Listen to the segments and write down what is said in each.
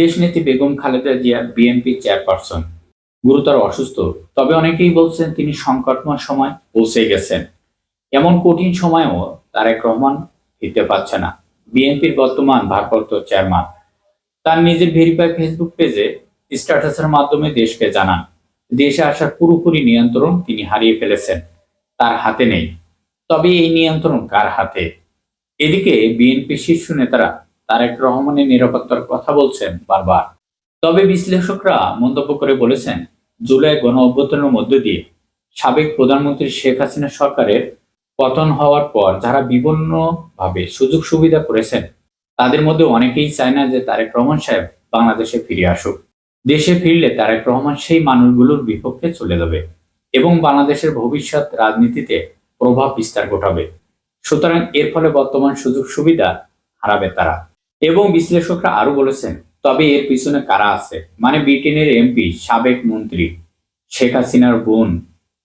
দেশনেত্রী Begum Khaleda Zia BNP chairperson. গুরুতর অসুস্থ। তবে অনেকেই বলছেন তিনি সংকটময় সময় পৌঁছে গেছেন। এমন কঠিন সময়েও তারেক রহমান ফিরতে পারছে না। বিএনপির বর্তমান ভারপ্রাপ্ত চেয়ারম্যান তার নিজের ভেরিফাই ফেসবুক পেজে স্ট্যাটাসের মাধ্যমে দেশকে জানান, দেশে আসার পুরোপুরি নিয়ন্ত্রণ তিনি হারিয়ে ফেলেছেন। তার হাতে নেই। তবে এই নিয়ন্ত্রণ কার হাতে? এদিকে বিএনপি শীর্ষ নেতারা তারেক রহমানের নিরাপত্তার কথা বলছেন বারবার। তবে বিশ্লেষকরা মন্তব্য করে বলেছেন, জুলাই গণ অভ্যুত্থানের মধ্য দিয়ে সাবেক প্রধানমন্ত্রী শেখ হাসিনা সরকারের পতন হওয়ার পর যারা বিভিন্নভাবে সুযোগ সুবিধা করেছেন, তাদের মধ্যে অনেকেই চায় না যে তারেক রহমান সাহেব বাংলাদেশে ফিরে আসুক। দেশে ফিরলে তারেক রহমান সেই মানুষগুলোর বিপক্ষে চলে যাবে এবং বাংলাদেশের ভবিষ্যৎ রাজনীতিতে প্রভাব বিস্তার ঘটাবে। সুতরাং এর ফলে বর্তমান সুযোগ সুবিধা হারাবে তারা। এবং বিশ্লেষকরা আরও বলেছেন, তবে এর পিছনে কারা আছে? মানে ব্রিটেনের এমপি, সাবেক মন্ত্রী শেখ হাসিনার বোন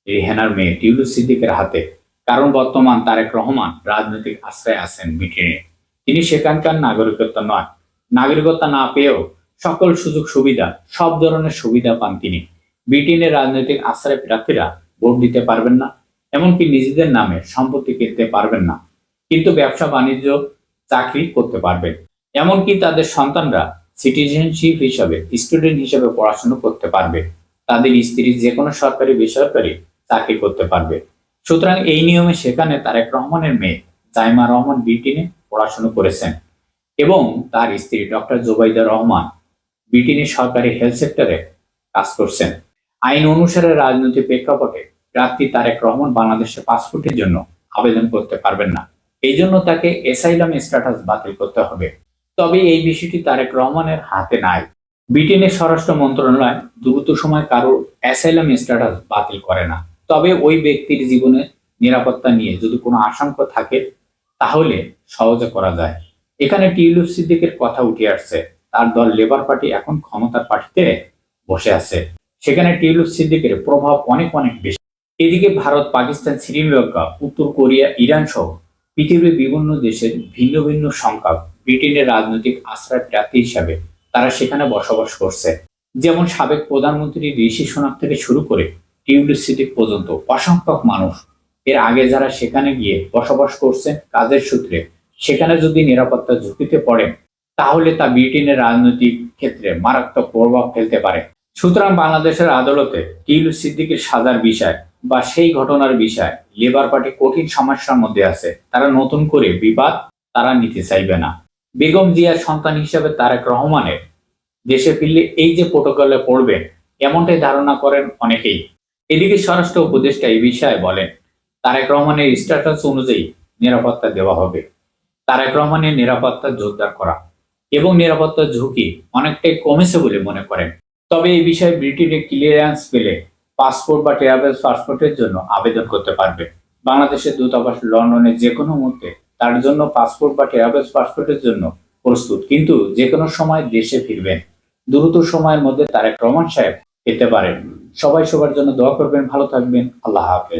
রেহানার মেয়ে টিউলু সিদ্দিকের হাতে। কারণ বর্তমান তারেক রহমান রাজনৈতিক আশ্রয় আছেন ব্রিটেনে। তিনি সেখানকার নাগরিকত্ব নয়। নাগরিকত্ব না পেয়েও সকল সুযোগ সুবিধা, সব ধরনের সুবিধা পান তিনি। ব্রিটেনের রাজনৈতিক আশ্রয় প্রার্থীরা ভোট দিতে পারবেন না, এমনকি নিজেদের নামে সম্পত্তি কিনতে পারবেন না। কিন্তু ব্যবসা বাণিজ্য চাকরি করতে পারবেন। এমনকি তাদের সন্তানরা সিটিজেনশিপ হিসাবে, স্টুডেন্ট হিসাবে পড়াশোনা করতে পারবে। তাদের স্ত্রী যে কোনো সরকারি বেসরকারি চাকরি করতে পারবে। সুতরাং এই নিয়মে সেখানে তারেক রহমানের মেয়ে জাইমা রহমান ব্রিটেনে পড়াশোনা করেছেন এবং তার স্ত্রী ডক্টর জোবাইদা রহমান ব্রিটেনের সরকারি হেলথ সেক্টরে কাজ করছেন। আইন অনুসারে রাজনৈতিক প্রেক্ষাপটে প্রার্থী তারেক রহমান বাংলাদেশের পাসপোর্টের জন্য আবেদন করতে পারবেন না। এই জন্য তাকে এসাইলাম স্ট্যাটাস বাতিল করতে হবে। তবে এই বিষয়টি তারেক রহমানের হাতে নাই। ব্রিটেনের স্বরাষ্ট্র মন্ত্রণালয় দ্রুত সময় কারও অ্যাসাইলাম স্ট্যাটাস বাতিল করে না। তবে ওই ব্যক্তির জীবনে নিরাপত্তা নিয়ে যদি কোনো আশঙ্কা থাকে, তাহলে সহজে করা যায়। এখানে টিউলিপ সিদ্দিকের কথা উঠে আসছে। তার দল লেবার পার্টি এখন ক্ষমতার পার্টিতে বসে আছে। সেখানে টিউলিপ সিদ্দিকের প্রভাব অনেক অনেক বেশি। এদিকে ভারত, পাকিস্তান, শ্রীলঙ্কা, উত্তর কোরিয়া, ইরান সহ পৃথিবীর বিভিন্ন দেশের ভিন্ন ভিন্ন সংখ্যক ব্রিটেনের রাজনৈতিক আশ্রয় প্রার্থী হিসাবে তারা সেখানে বসবাস করছে। যেমন সাবেক প্রধানমন্ত্রী ঋষি সোনাক থেকে শুরু করে টিউলিপ সিদ্দিক পর্যন্ত অসংখ্যক মানুষ। এর আগে যারা সেখানে গিয়ে বসবাস করছেন, কাজের সূত্রে সেখানে যদি নিরাপত্তা ঝুঁকিতে পড়েন, তাহলে তা ব্রিটেনের রাজনৈতিক ক্ষেত্রে মারাত্মক প্রভাব ফেলতে পারে। সুতরাং বাংলাদেশের আদালতে টিউলিপ সিদ্দিকের সাজার বিষয় বা সেই ঘটনার বিষয় লেবার পার্টি কঠিন সমস্যার মধ্যে আছে। তারা নতুন করে বিবাদ তারা নিতে চাইবে না। বেগম জিয়ার সন্তান হিসেবে তারেক রহমানের দেশে ফিরলে এই যে প্রোটোকলে পড়বেন, এমনটাই ধারণা করেন অনেকেই। এদিকে স্বরাষ্ট্র উপদেষ্টা এই বিষয়ে বলেন, তারেক রহমানের স্ট্যাটাস অনুযায়ী নিরাপত্তা দেওয়া হবে। তারেক রহমানের নিরাপত্তা জোরদার করা এবং নিরাপত্তার ঝুঁকি অনেকটাই কমেছে বলে মনে করেন। তবে এই বিষয়ে ব্রিটেনে ক্লিয়ারেন্স পেলে পাসপোর্ট বা ট্রাভেল পাসপোর্টের জন্য আবেদন করতে পারবে। বাংলাদেশের দূতাবাস লন্ডনে যে কোনো মুহূর্তে তার জন্য পাসপোর্ট বা ট্রাভেলস পাসপোর্টের জন্য প্রস্তুত। কিন্তু যে কোনো সময় দেশে ফিরবেন। দ্রুত সময়ের মধ্যে তারেক রহমান সাহেব পেতে পারেন। সবাই সবার জন্য দোয়া করবেন, ভালো থাকবেন। আল্লাহ হাফেজ।